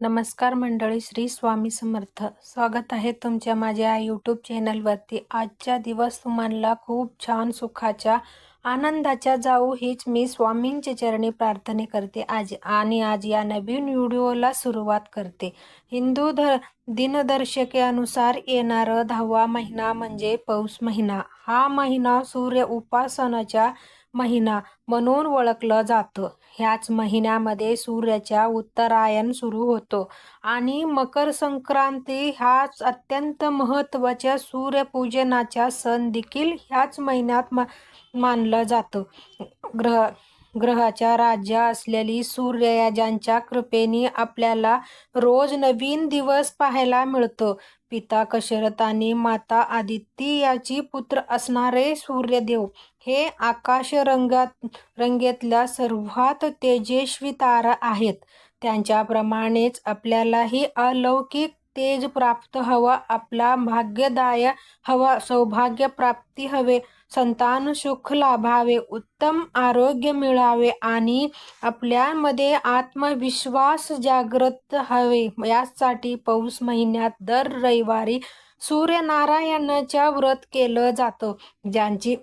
नमस्कार मंडळी श्री स्वामी समर्थ. स्वागत आहे तुमच्या माझ्या यूट्यूब चॅनलवरती आजचा दिवस तुम्हाला खूप छान सुखाच्या आनंदाच्या जाऊ हीच मी स्वामींचे चरणी प्रार्थने करते. आज आणि आज या नवीन व्हिडिओला सुरुवात करते. हिंदू धर दिनदर्शिकेनुसार येणारा दहावा महिना म्हणजे पौष महिना. हा महिना सूर्य उपासनाच्या महिना म्हणून ओळखलं जातं. ह्याच महिन्यामध्ये सूर्याच्या उत्तरायण सुरू होतो आणि मकर संक्रांती हाच अत्यंत महत्त्वाच्या सूर्यपूजनाचा सण देखील ह्याच महिन्यात मा मानलं जातं. ग्रह ग्रहाच्या राज्य असलेली सूर्य ज्यांच्या कृपेने आपल्याला रोज नवीन दिवस पाहायला मिळतो. पिता कशरथ आणि माता आदित्य याची पुत्र असणारे सूर्यदेव हे आकाश रंगात रंगेतल्या सर्वात तेजस्वी तारा आहेत. त्यांच्याप्रमाणेच आपल्यालाही अलौकिक तेज प्राप्त हवा आपला भाग्यदाय हवा सौभाग्य प्राप्ती हवे संतान सुख लाभावे उत्तम आरोग्य मिळावे आणि आपल्यामध्ये आत्मविश्वास जागृत हवे. यासाठी पौष महिन्यात दर रविवारी सूर्यनारायणाच्या व्रत केलं जातं. ज्यांची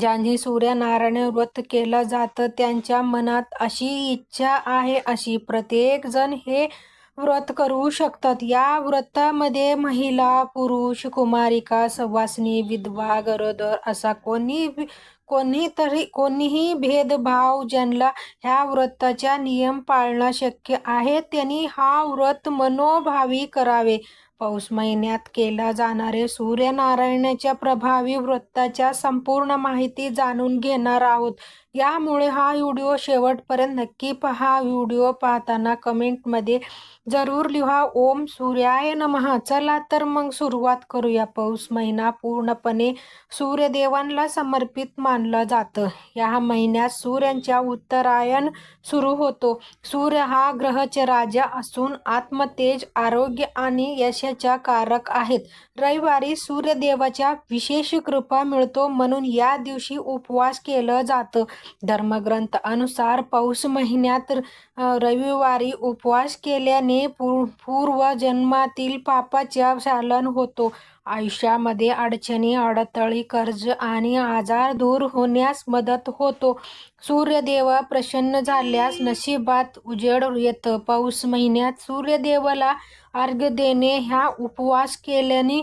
ज्यांनी सूर्यनारायण व्रत केलं जातं त्यांच्या मनात अशी इच्छा आहे अशी प्रत्येक जण हे व्रत करू शकतात. या व्रतामध्ये महिला पुरुष कुमारिका सवासनी विधवा गरोदर असा कोणी कोणीतरी कोणीही भेदभाव ज्यांना ह्या व्रताच्या नियम पाळणं शक्य आहे त्यांनी हा व्रत मनोभावी करावे. पौष महिन्यात केला जाणारे सूर्यनारायणाच्या प्रभावी व्रताच्या संपूर्ण माहिती जाणून घेणार आहोत. यामुळे हा व्हिडिओ शेवटपर्यंत नक्की पहा. व्हिडिओ पाहताना कमेंटमध्ये जरूर लिहा. ओम सूर्याय नमहा चला तर मग सुरुवात करूया. पौष महिना पूर्णपणे सूर्यदेवांना समर्पित मानलं जातं. या महिन्यात सूर्यांच्या उत्तरायण सुरू होतो. सूर्य हा ग्रहचे राजा असून आत्मतेज आरोग्य आणि यशाच्या कारक आहेत. रविवारी सूर्यदेवाच्या विशेष कृपा मिळतो म्हणून या दिवशी उपवास केलं जातं. धर्मग्रंथ अनुसार पाऊस महिन्यात रविवारी उपवास केल्याने पूर्व जन्मातील पापाच्या शालन होतो. आयुष्यामध्ये अडचणी अडथळी कर्ज आणि आजार दूर होण्यास मदत होतो. सूर्यदेव प्रसन्न झाल्यास नशिबात उजेड येतं. पाऊस महिन्यात सूर्यदेवाला अर्घ्य देणे ह्या उपवास केल्याने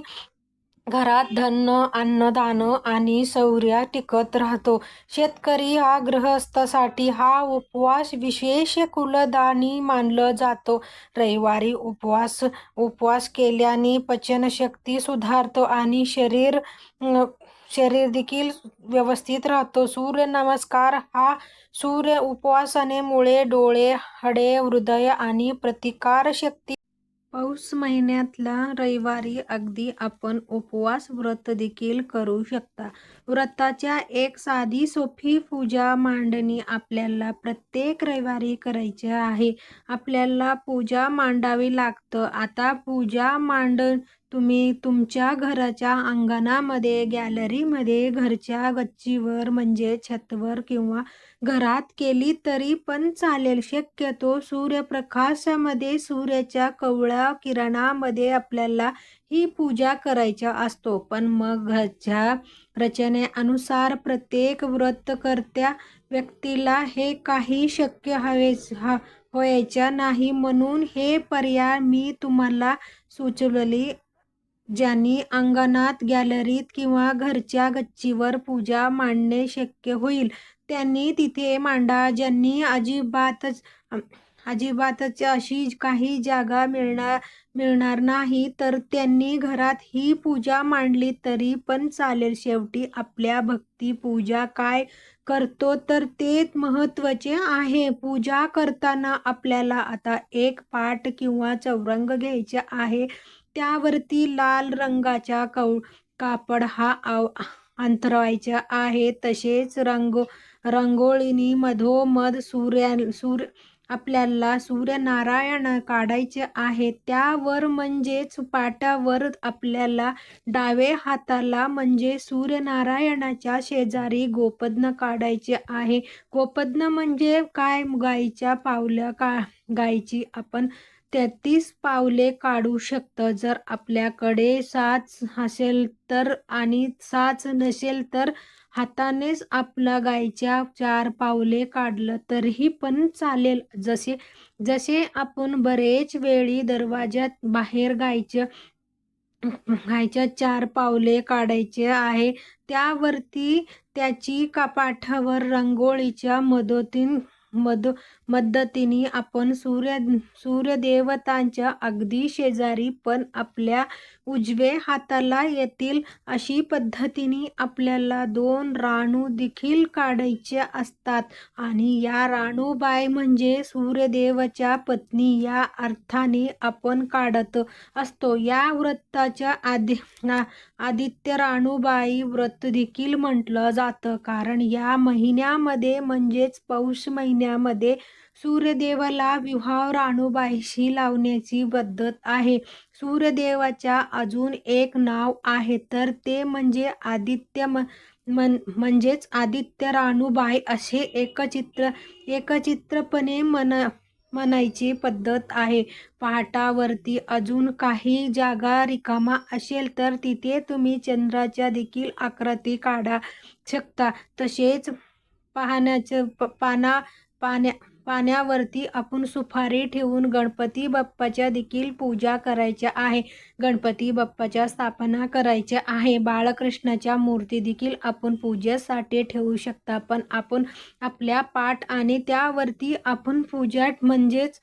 घरात धन अन्नदान आणि शौर्य टिकत राहतो. शेतकरी हा गृहस्थासाठी हा उपवास विशेष कुलदानी मानलं जातो. रविवारी उपवास उपवास केल्याने पचनशक्ती सुधारतो आणि शरीर शरीर देखील व्यवस्थित राहतो. सूर्य नमस्कार हा सूर्य उपवासनेमुळे डोळे हडे हृदय आणि प्रतिकारशक्ती पौष महिन्यातला रविवारी अगदी आपण उपवास व्रत देखील करू शकता. व्रताच्या एक साधी सोपी पूजा मांडणी आपल्याला प्रत्येक रविवारी करायची आहे. आपल्याला पूजा मांडावी लागतं. आता पूजा मांड तुम्ही तुमच्या घराच्या अंगणामध्ये गॅलरीमध्ये घरच्या गच्चीवर म्हणजे छतवर किंवा घरात केली तरी पण चालेल. शक्यतो सूर्यप्रकाशामध्ये सूर्याच्या कवळ्या किरणामध्ये आपल्याला ही पूजा करायच्या असतो. पण मग घरच्या रचनेअनुसार प्रत्येक व्रतकर्त्या व्यक्तीला हे काही शक्य हवेच हा व्हायच्या नाही. म्हणून हे पर्याय मी तुम्हाला सुचवली ज्यांनी अंगणात गॅलरीत किंवा घरच्या गच्चीवर पूजा मांडणे शक्य होईल त्यांनी तिथे मांडा ज्यांनी अजिबातच अजिबातच अशी काही जागा मिळणार मिळणार नाही तर त्यांनी घरात ही पूजा मांडली तरी पण चालेल. शेवटी आपल्या भक्ती पूजा काय करतो तर ते महत्त्वाचे आहे. पूजा करताना आपल्याला आता एक पाट किंवा चौरंग घ्यायचे आहे. त्यावरती लाल रंगाच्या कव कापड हा आव अंतरवायचा आहे. तसेच रंगो रंगोळीनी मधोमध सूर्या सूर्य आपल्याला सूर्यनारायण काढायचे आहे. त्यावर म्हणजेच पाटावर आपल्याला डावे हाताला म्हणजे सूर्यनारायणाच्या शेजारी गोपद्न काढायचे आहे. गोपद्न म्हणजे काय? गाईच्या पावल्या का गायची आपण तेहतीस पावले काढू शकतं. जर आपल्याकडे साच असेल तर आणि साच नसेल तर हातानेच आपला गायच्या चार पावले काढलं तरीही पण चालेल. जसे जसे आपण बरेच वेळी दरवाज्यात बाहेर गायचं गायच्या चार पावले काढायचे आहे त्यावरती त्याची कपाठावर रंगोळीच्या मदतीन मद मदतीने आपण सूर्य सूर्यदेवतांच्या अगदी शेजारी पण आपल्या उजवे हाताला येतील अशी पद्धतीने आपल्याला दोन राणू देखील काढायचे असतात. आणि या राणूबाई म्हणजे सूर्यदेवाच्या पत्नी या अर्थाने आपण काढत असतो. या व्रताच्या आदि आदित्य राणूबाई व्रत देखील म्हटलं जातं. कारण या महिन्यामध्ये म्हणजेच पौष महिन्यामध्ये सूर्यदेवाला विवाह राणूबाईशी लावण्याची पद्धत आहे. सूर्यदेवाच्या अजून एक नाव आहे तर ते म्हणजे आदित्य म मन म्हणजेच आदित्य राणूबाई असे एकचित्र एकचित्रपणे मन म्हणायची पद्धत आहे. पहाटावरती अजून काही जागा रिकामा असेल तर तिथे तुम्ही चंद्राच्या देखील आकृती काढा शकता. तसेच पाहण्याचं पाना पाण्या पाण्यावरती आपण सुपारी ठेवून गणपती बाप्पाच्या देखील पूजा करायच्या आहे. गणपती बाप्पाच्या स्थापना करायच्या आहे. बाळकृष्णाच्या मूर्ती देखील आपण पूजेसाठी ठेवू शकता. पण आपण आपल्या पाठ आणि त्यावरती आपण पूजा म्हणजेच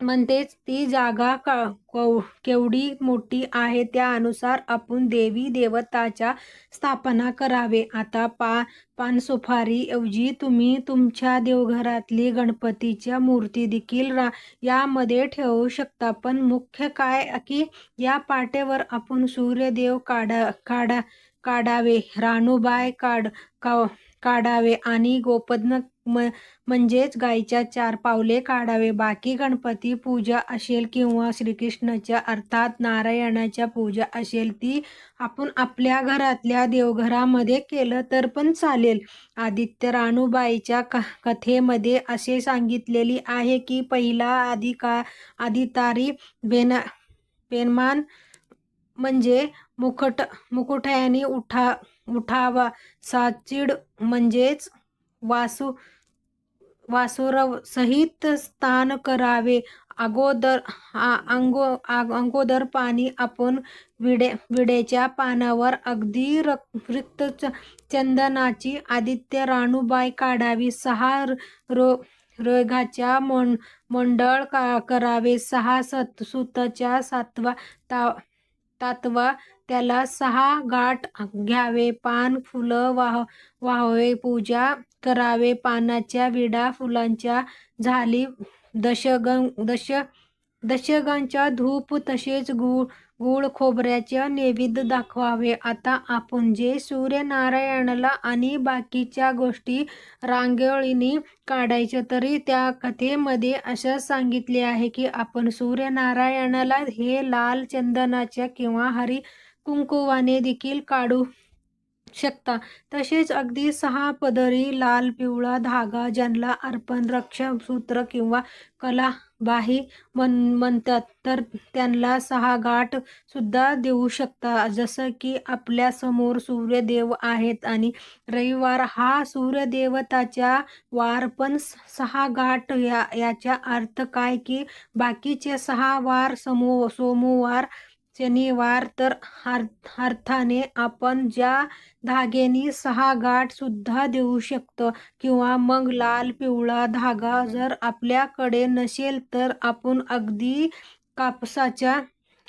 म्हणतेच ती जागा का केवढी मोठी आहे त्यानुसार आपण देवी देवताच्या स्थापना करावे. आता पा पान ऐवजी तुम्ही तुमच्या देवघरातली गणपतीच्या मूर्ती देखील रा यामध्ये ठेवू शकता. पण मुख्य काय की या पाटेवर आपण सूर्यदेव काढा काढा काढावे राणूबाय काढ का काढावे आणि गोपद्न म म्हणजेच गायच्या चार पावले काढावे. बाकी गणपती पूजा असेल किंवा श्रीकृष्णाच्या अर्थात नारायणाच्या पूजा असेल ती आपण आपल्या घरातल्या देवघरामध्ये केलं तर पण चालेल. आदित्य राणूबाईच्या क कथेमध्ये असे सांगितलेली आहे की पहिला आधी का आदितारी बेना बेनमान म्हणजे मुखट मुकुटयाने उठा उठावा. साचिड म्हणजेच वासू वासुरव सहित स्थान करावे. अगोदर अंगो अगोदर पाणी आपण विडे विडेच्या पानावर अगदी रिक्त चंदनाची आदित्य राणूबाई काढावी. सहा रो रोगाच्या मंड मंडळ का करावे. सहा सत सुताच्या सातवा ता तातवा त्याला सहा गाठ घ्यावे. पान फुलं वाह वाहावे. पूजा करावे. पानाच्या विडा फुलांच्या झाली दशगं दश दशगांच्या धूप तसेच गुळ गुळ खोबऱ्याचे नैवेद्य दाखवावे. आता आपण जे सूर्यनारायणाला आणि बाकीच्या गोष्टी रांगोळीने काढायच्या तरी त्या कथेमध्ये असं सांगितले आहे की आपण सूर्यनारायणाला हे लाल चंदनाच्या किंवा हरी कुंकुवाने देखील काढू. शकता. तसेच अगदी सहा पदरी लाल पिवळा धागा ज्यांना अर्पण रक्षसूत्र किंवा कला बाही म्हण म्हणतात तर त्यांना सहा गाठ सुद्धा देऊ शकता. जसं की आपल्यासमोर सूर्यदेव आहेत आणि रविवार हा सूर्यदेवताच्या वार पण सहा गाठ या याचा अर्थ काय की बाकीचे सहा वार समो सोमवार शनिवार तर अर्थाने आपण ज्या धाग्याने सहा गाठ सुद्धा देऊ शकतो किंवा मग लाल पिवळा धागा जर आपल्याकडे नसेल तर आपण अगदी कापसाच्या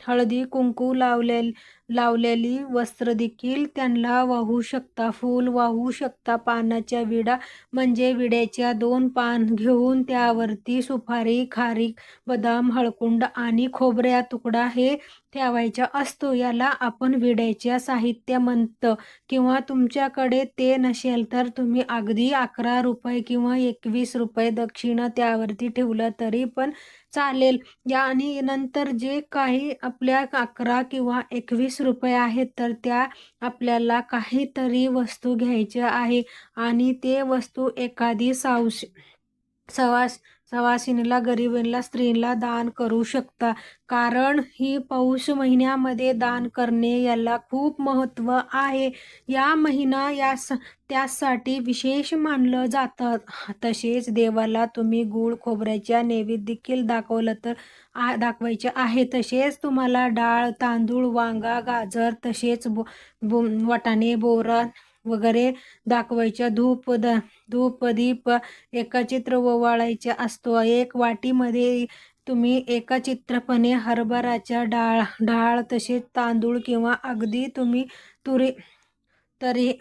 हळदी कुंकू लावले लावलेली वस्त्र देखील त्यांना वाहू शकता. फूल वाहू शकता. पानाच्या विडा म्हणजे विड्याच्या दोन पान घेऊन त्यावरती सुपारी खारीक बदाम हळकुंड आणि खोबऱ्या तुकडा हे ठेवायचा असतो. याला आपण विड्याच्या साहित्य म्हणतं किंवा तुमच्याकडे ते नसेल तर तुम्ही अगदी अकरा रुपये किंवा एकवीस रुपये दक्षिणा त्यावरती ठेवलं तरी पण चालेल. या आणि नंतर जे काही आपल्या अकरा किंवा एकवीस रुपये आहेत तर त्या आपल्याला काहीतरी वस्तू घ्यायच्या आहे. आणि ते वस्तू एखादी सावश सवास सवासिनीला गरिबीला स्त्रीला दान करू शकता. कारण ही पौष महिन्यामध्ये दान करणे याला खूप महत्त्व आहे. या महिना या त्यासाठी विशेष मानलं जातं. तसेच देवाला तुम्ही गूळ खोबऱ्याच्या नैवेद्य देखील दाखवलं तर आ दाखवायचे आहे. तसेच तुम्हाला डाळ तांदूळ वांगा गाजर तसेच बो बो वाटाणे बोरा वगैरे दाखवायच्या. धूप द धूप दीप एकचित्र ओवाळायच्या असतो. एक वाटीमध्ये तुम्ही एकचित्रपणे हरभराच्या डाळ डाळ तसेच तांदूळ किंवा अगदी तुम्ही तुरी तरी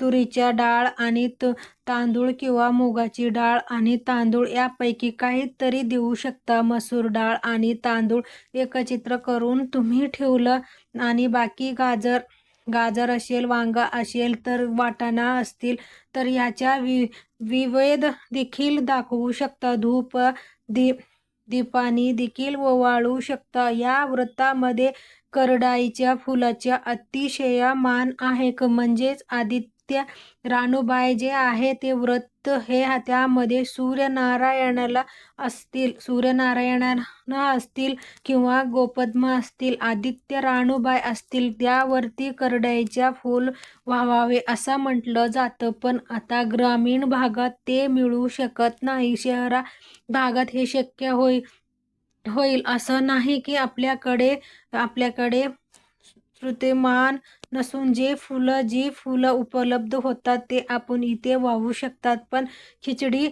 तुरीच्या डाळ आणि तु तांदूळ किंवा मुगाची डाळ आणि तांदूळ यापैकी काहीतरी देऊ शकता. मसूर डाळ आणि तांदूळ एकचित्र करून तुम्ही ठेवलं आणि बाकी गाजर गाजर असेल वांगा असेल तर वाटाणा असतील तर याच्या वि विवेद देखील दाखवू शकता. धूप दीप दीपानी देखील ओवाळू शकता. या व्रतामध्ये करडाईच्या फुलाच्या अतिशय मान आहे. म्हणजेच आदित्य त्या राणूबाई जे आहे ते व्रत हे त्यामध्ये सूर्यनारायणाला असतील. सूर्यनारायणांना असतील किंवा गोपद्मा असतील आदित्य राणूबाई असतील त्यावरती करड्याच्या फूल व्हावावे असं म्हटलं जातं. पण आता ग्रामीण भागात ते मिळू शकत नाही. शहरा भागात हे शक्य होईल होईल असं नाही की आपल्याकडे आपल्याकडे श्रुतिमान नसून जे फुलं जी फुलं उपलब्ध होतात ते आपण इथे वाहू शकतात. पण खिचडी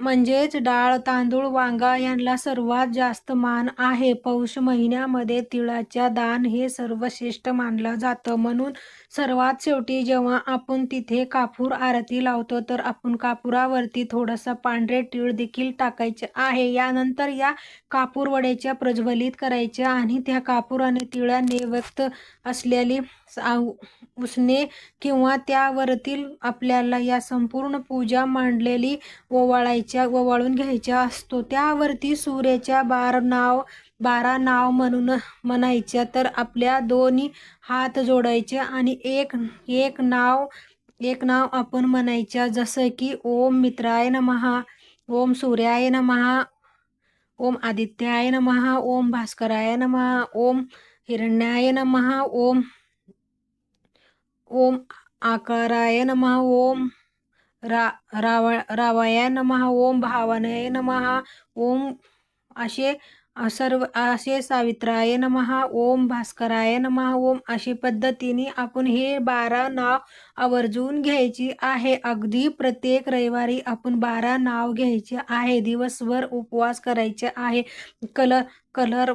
म्हणजेच डाळ तांदूळ वांगा यांना सर्वात जास्त मान आहे. पौष महिन्यामध्ये तिळाच्या दान हे सर्वश्रेष्ठ मानलं जातं. म्हणून सर्वात शेवटी जेव्हा आपण तिथे कापूर आरती लावतो तर आपण कापुरावरती थोडंसं पांढरे तीळ देखील टाकायचे आहे. यानंतर या कापूर वड्याच्या प्रज्वलित करायच्या आणि त्या कापूर आणि तिळाने व्यक्त असलेली उसने किंवा त्यावरतील आपल्याला या संपूर्ण पूजा मांडलेली ओवाळायच्या ओवाळून घ्यायच्या असतो. त्यावरती सूर्याच्या बार नाव बारा नाव म्हणून म्हणायच्या तर आपल्या दोन्ही हात जोडायचे आणि एक एक नाव एक नाव आपण म्हणायच्या जसं की ओम मित्राय नमहा ओम सूर्याय नमहा ओम आदित्याय नमहा ओम भास्कराय नमहा ओम हिरण्याय नमहा ओम ओम आकाराय नमः ओम रा राव रावाय नमः ओम भावनाय नमः ओम असे सर्व असे सावित्राय नमः ओम भास्कराय नमः ओम अशी पद्धतीने आपण हे बारा नाव आवर्जून घ्यायची आहे. अगदी प्रत्येक रविवारी आपण बारा नाव घ्यायचे आहे. दिवसभर उपवास करायचे आहे. कलर कलर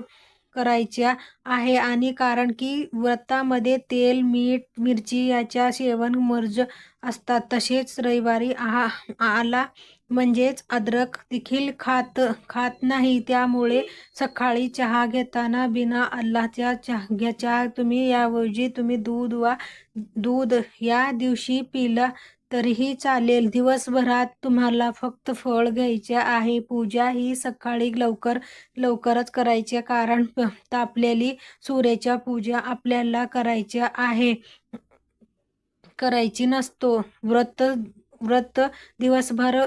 करायच्या आहे. आणि कारण की व्रतामध्ये तेल मीठ मिरची याच्या सेवन मर्ज असतात. तसेच रविवारी आहा आला म्हणजेच अद्रक देखील खात खात नाही. त्यामुळे सकाळी चहा घेताना बिना अल्लाच्या चहा चहा तुम्ही याऐवजी तुम्ही दूध वा दूध या दिवशी पिला तरीही चालेल. दिवसभरात तुम्हाला फक्त फळ घ्यायचे आहे. पूजा ही सकाळी लवकर लवकरच करायची कारण तापलेली सूर्याच्या पूजा आपल्याला करायच्या आहे. करायची नसतो. व्रत व्रत दिवसभर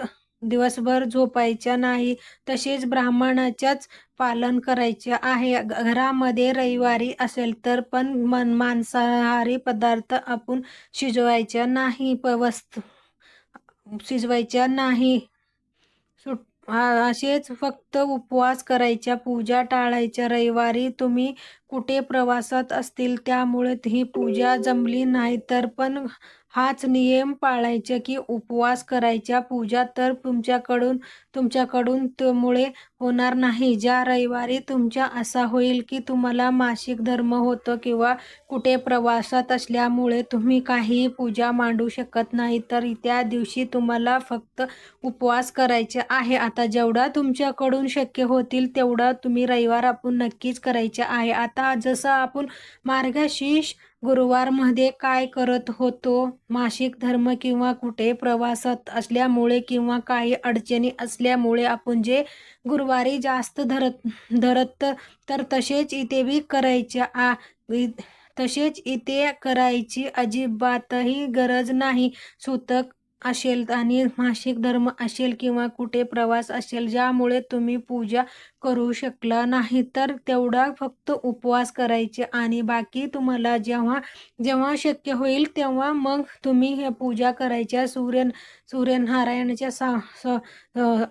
दिवसभर झोपायच्या नाही तसेच ब्राह्मणाच्याच पालन करायचे आहे. घरामध्ये रविवारी असेल तर पण मन मांसाहारी पदार्थ आपण शिजवायच्या नाही प वस्त शिजवायच्या नाही. सुट असेच फक्त उपवास करायच्या पूजा टाळायच्या. रविवारी तुम्ही कुठे प्रवासात असतील त्यामुळे ही पूजा जमली नाही तर पण हाच नियम पाळायचा की उपवास करायच्या पूजा तर तुमच्याकडून तुमच्याकडून त्यामुळे होणार नाही. ज्या रविवारी तुमच्या असा होईल की तुम्हाला मासिक धर्म होतो किंवा कुठे प्रवासात असल्यामुळे तुम्ही काही पूजा मांडू शकत नाही तर त्या दिवशी तुम्हाला फक्त उपवास करायचे आहे. आता जेवढा तुमच्याकडून शक्य होतील तेवढा तुम्ही रविवार आपण नक्कीच करायचे आहे. आता जसं आपण मार्गशीर्ष गुरुवारमध्ये काय करत होतो मासिक धर्म किंवा कुठे प्रवासात असल्यामुळे किंवा काही अडचणी असल्यामुळे आपण जे गुरुवार जास्त धरत धरत तर तसेच इथे बी करायच्या आ तसेच इथे करायची अजिबातही गरज नाही. सुतक असेल आणि मासिक धर्म असेल किंवा कुठे प्रवास असेल ज्यामुळे तुम्ही पूजा करू शकला नाही तर तेवढा फक्त उपवास करायचे. आणि बाकी तुम्हाला जेव्हा जेव्हा शक्य होईल तेव्हा मग तुम्ही हे पूजा करायच्या सूर्य सूर्यनारायणाच्या सा स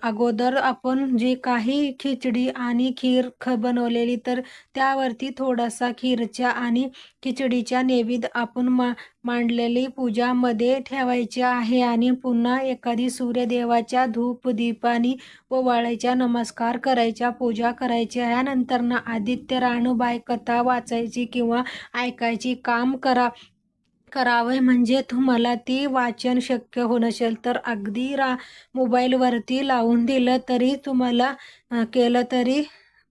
अगोदर आपण जे काही खिचडी आणि खीर ख बनवलेली तर त्यावरती थोडासा खीरच्या आणि खिचडीच्या नैवेद्य आपण मा मांडलेली पूजामध्ये ठेवायची आहे. आणि पुन्हा एखादी सूर्यदेवाच्या धूप दीपानी व ओवाळायच्या नमस्कार करायच्या पूजा करायची यानंतर ना आदित्य राणूबाई कथा वाचायची किंवा ऐकायची. काम करा करावे म्हणजे तुम्हाला ती वाचन शक्य होत नसेल तर अगदी रा मोबाईलवरती लावून दिलं तरी तुम्हाला केलं तरी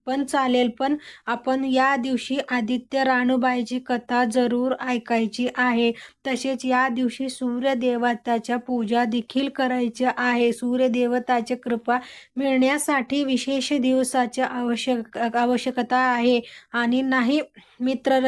पण चालेल पण आपण या दिवशी आदित्य राणूबाईची कथा जरूर ऐकायची आहे. तसेच या दिवशी सूर्यदेवताच्या पूजा देखील करायची आहे. सूर्यदेवताची कृपा मिळण्यासाठी विशेष दिवसाच्या आवश्यक आवश्यकता आहे. आणि नाही मित्र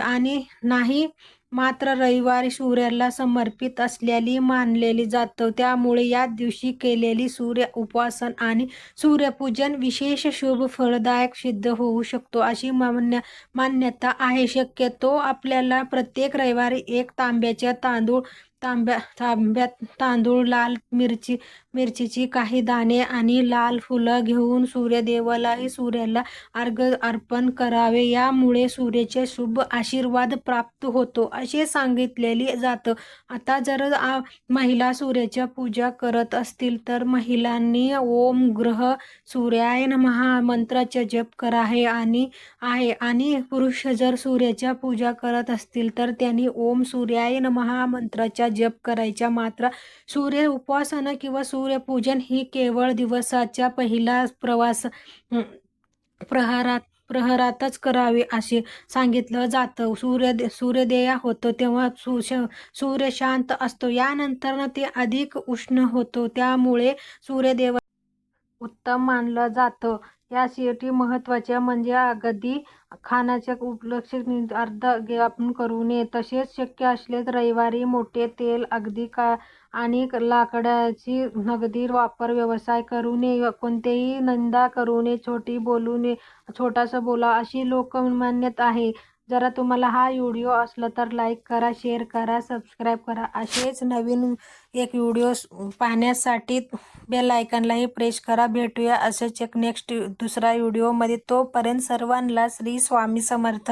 आणि नाही मात्र रविवारी सूर्याला समर्पित असलेली मानलेली जातं त्यामुळे या दिवशी केलेली सूर्य उपासन आणि सूर्यपूजन विशेष शुभ फळदायक सिद्ध होऊ शकतो अशी मान्य मान्यता आहे. शक्यतो आपल्याला प्रत्येक रविवारी एक तांब्याच्या तांदूळ तांब्या तांब्यात तांदूळ लाल मिरची मिरचीची काही दाणे आणि लाल फुलं घेऊन सूर्यदेवालाही सूर्याला अर्घ्य अर्पण करावे. यामुळे सूर्याचे शुभ आशीर्वाद प्राप्त होतो असे सांगितलेले जातं. आता जर महिला सूर्याच्या पूजा करत असतील तर महिलांनी ओम ग्रह सूर्याय महामंत्राचा मंत्राचा जप करावे आणि आहे. आणि पुरुष जर सूर्याच्या पूजा करत असतील तर त्यांनी ओम सूर्याय महामंत्राच्या जप करायच्या. मात्र सूर्य उपासना किंवा सूर्यपूजन ही केवळ दिवसाच्या पहिला प्रवास प्रहारात प्रहरातच करावे असे सांगितलं जातं. सूर्य सूर्योदया होतो तेव्हा सु सूर्य शांत असतो. यानंतर ते अधिक उष्ण होतो. त्यामुळे सूर्यदेव उत्तम मानलं जातं. यासाठी महत्त्वाच्या म्हणजे अगदी खाण्याच्या उपलक्षित अर्ध आपण करू नये. तसेच शक्य असल्यास रविवारी मोठे तेल अगदी का आणि लाकडाची नगदी वापर व्यवसाय करू नये. कोणतेही निंदा करू नये. छोटी बोलू नये. छोटासा बोला अशी लोकमान्यता आहे. जरा तुम्हाला हा व्हिडिओ असला तर लाईक करा शेअर करा सबस्क्राईब करा. असेच नवीन एक व्हिडिओ पाहण्यासाठी बेल आयकॉनलाही प्रेस करा. भेटूया असेच एक नेक्स्ट दुसरा व्हिडिओमध्ये. तोपर्यंत सर्वांना श्री स्वामी समर्थ.